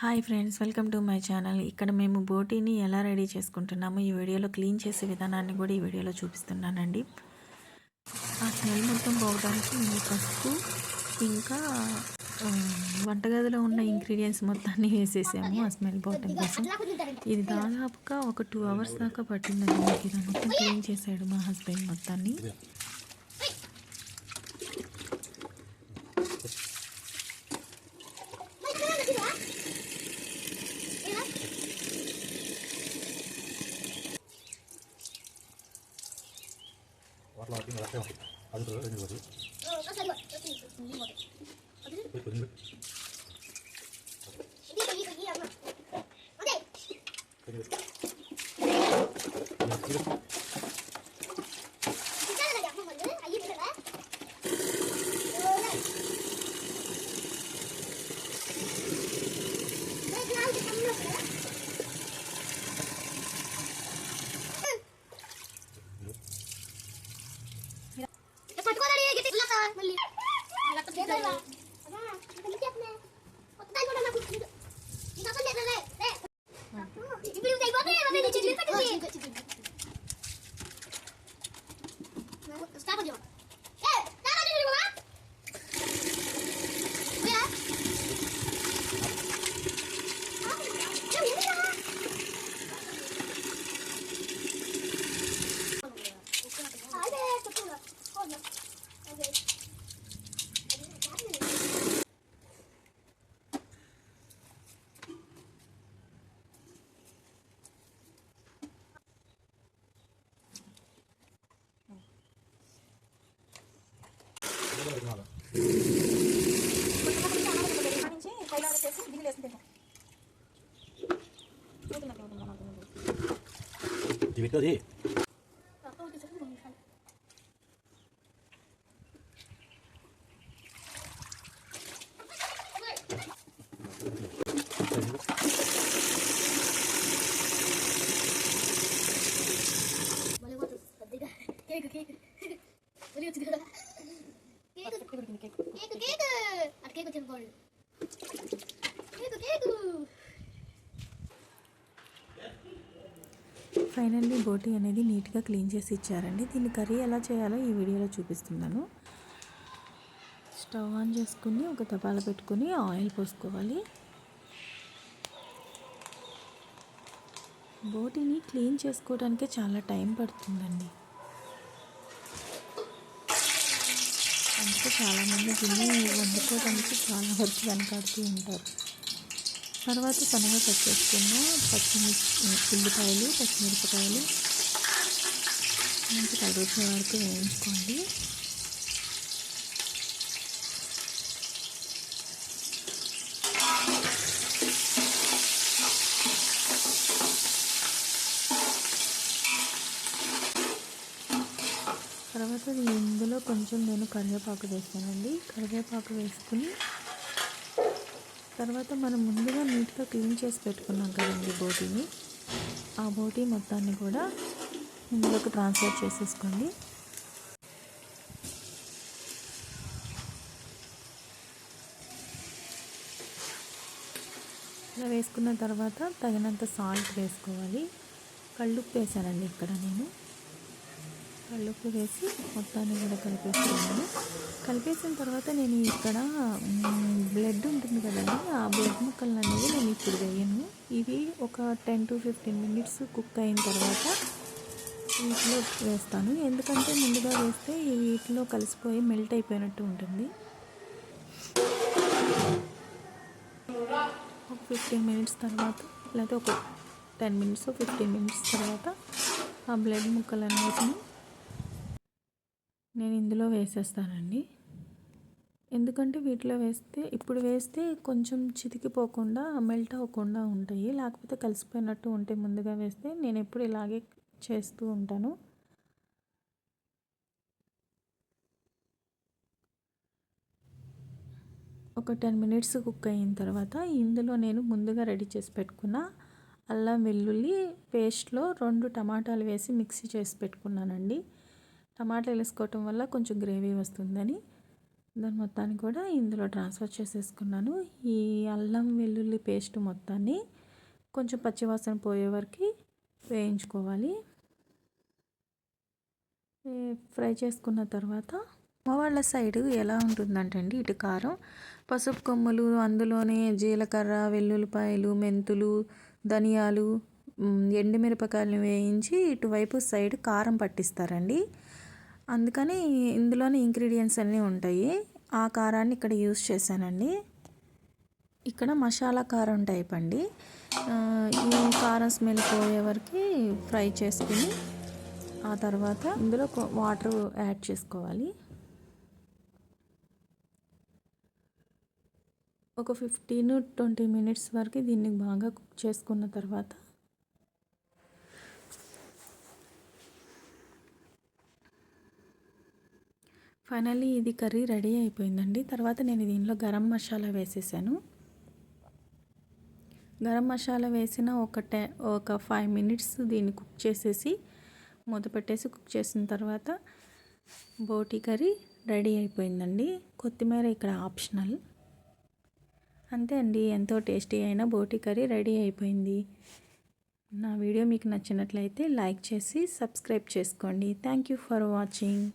Hi friends welcome to my channel. ఇక్కడ మేము బోటీని ఎలా రెడీ చేసుకుంటున్నామో ఈ వీడియోలో క్లీన్ చేసే విధానాన్ని కూడా ఈ వీడియోలో చూపిస్తున్నానండి. ఆ స్మెల్ మొత్తం పోవడానికి మేము పసుపు ఇంకా వంటగదిలో ఉన్న ఇంగ్రీడియంట్స్ మొత్తాన్ని వేసేసాము ఆ స్మెల్ పోవటం కోసం. ఇది దాదాపుగా ఒక టూ అవర్స్ దాకా పట్టిందండి. మాకు క్లీన్ చేశాడు మా హస్బెండ్ మొత్తాన్ని. வரலாற்றையும் வளர்க்க அதுக்குள்ள தெரிஞ்சுவது Thank you. ชีวิตเจ้าที่ケーาケーอケーะケークケーนケーนケークケーク。ケークケーク。ケークケークーれケーク全ケーるケークケーク。ఫైనల్లీ బోటి అనేది నీట్గా క్లీన్ చేసి ఇచ్చారండి. దీన్ని కర్రీ ఎలా చేయాలో ఈ వీడియోలో చూపిస్తున్నాను. స్టవ్ ఆన్ చేసుకుని ఒక తపాల పెట్టుకుని ఆయిల్ పోసుకోవాలి. బోటిని క్లీన్ చేసుకోవడానికి చాలా టైం పడుతుందండి. అందుకే చాలామంది దీన్ని వండుకోవడానికి చాలా వరకు వెనకాడుతూ ఉంటారు. తర్వాత సన్నగా కట్ చేసుకున్న పచ్చిమిర్చి ఉల్లిపాయలు పచ్చిమిరపకాయలు. మంచి కలర్ వరకు వేయించుకోండి. తర్వాత ఇందులో కొంచెం నేను కరివేపాకు వేస్తానండి. కరివేపాకు వేసుకుని తర్వాత మనం ముందుగా నీట్గా క్లీన్ చేసి పెట్టుకున్నాం కదండి బోటీని. ఆ బోటీ మొత్తాన్ని కూడా ఇందులోకి ట్రాన్స్ఫర్ చేసేసుకోండి. ఇలా వేసుకున్న తర్వాత తగినంత సాల్ట్ వేసుకోవాలి. కళ్ళుప్పు వేసానండి ఇక్కడ నేను. కళ్ళుప్పు వేసి మొత్తాన్ని కూడా కలిపేస్తున్నాను కలిపేసిన తర్వాత నేను ఇక్కడ బ్లడ్ ఉంటుంది కదండి ఆ బ్లడ్ ముక్కలు అనేది నేను ఇప్పుడు వేయను. ఇవి ఒక ten to fifteen minutes cook అయిన తర్వాత వీటిలో వేస్తాను. ఎందుకంటే ముందుగా వేస్తే వీటిలో కలిసిపోయి మెల్ట్ అయిపోయినట్టు ఉంటుంది. ఒక ఫిఫ్టీన్ మినిట్స్ తర్వాత లేకపోతే ఒక టెన్ మినిట్స్ ఫిఫ్టీన్ మినిట్స్ తర్వాత ఆ బ్లడ్ ముక్కలన్నిటిని నేను ఇందులో వేసేస్తానండి. ఎందుకంటే వీటిలో వేస్తే ఇప్పుడు వేస్తే కొంచెం చితికిపోకుండా మెల్ట్ అవ్వకుండా ఉంటాయి. లేకపోతే కలిసిపోయినట్టు ఉంటే ముందుగా వేస్తే నేను ఎప్పుడు ఇలాగే చేస్తూ ఉంటాను. ఒక టెన్ మినిట్స్ కుక్ అయిన తర్వాత ఇందులో నేను ముందుగా రెడీ చేసి పెట్టుకున్న అల్లం వెల్లుల్లి పేస్ట్లో రెండు టమాటాలు వేసి మిక్సీ చేసి పెట్టుకున్నానండి. టమాటాలు వేసుకోవటం వల్ల కొంచెం గ్రేవీ వస్తుందని దాని మొత్తాన్ని కూడా ఇందులో ట్రాన్స్ఫర్ చేసేసుకున్నాను. ఈ అల్లం వెల్లుల్లి పేస్ట్ మొత్తాన్ని కొంచెం పచ్చివాసన పోయే వరకు వేయించుకోవాలి. ఫ్రై చేసుకున్న తర్వాత మా వాళ్ళ సైడ్ ఎలా ఉంటుందంటే అండి ఇటు కారం పసుపు కొమ్ములు అందులోనే జీలకర్ర వెల్లుల్లిపాయలు మెంతులు ధనియాలు మ్, ఎండుమిరపకాయలు వేయించి ఇటువైపు సైడ్ కారం పట్టిస్తారండి. అందుకని ఇందులోనే ఇంగ్రీడియంట్స్ అన్నీ ఉంటాయి. ఆ కారాన్ని ఇక్కడ యూస్ చేశానండి. ఇక్కడ మసాలా కారం టైప్ అండి. ఈ కారం స్మెల్ పోయే వరకు ఫ్రై చేసుకుని ఆ తర్వాత ఇందులో వాటర్ యాడ్ చేసుకోవాలి. ఒక ఫిఫ్టీన్ ట్వంటీ మినిట్స్ వరకు దీన్ని బాగా కుక్ చేసుకున్న తర్వాత ఫైనల్లీ ఇది కర్రీ రెడీ అయిపోయిందండి. తర్వాత నేను దీనిలో గరం మసాలా వేసేసాను. గరం మసాలా వేసిన ఒక టె ఒక ఫైవ్ మినిట్స్ దీన్ని కుక్ చేసేసి మూత పెట్టేసి కుక్ చేసిన తర్వాత బోటి కర్రీ రెడీ అయిపోయిందండి. కొత్తిమీర ఇక్కడ ఆప్షనల్. అంతే అండి ఎంతో టేస్టీ అయిన బోటి కర్రీ రెడీ అయిపోయింది. నా వీడియో మీకు నచ్చినట్లయితే లైక్ చేసి సబ్స్క్రైబ్ చేసుకోండి. Thank you for watching.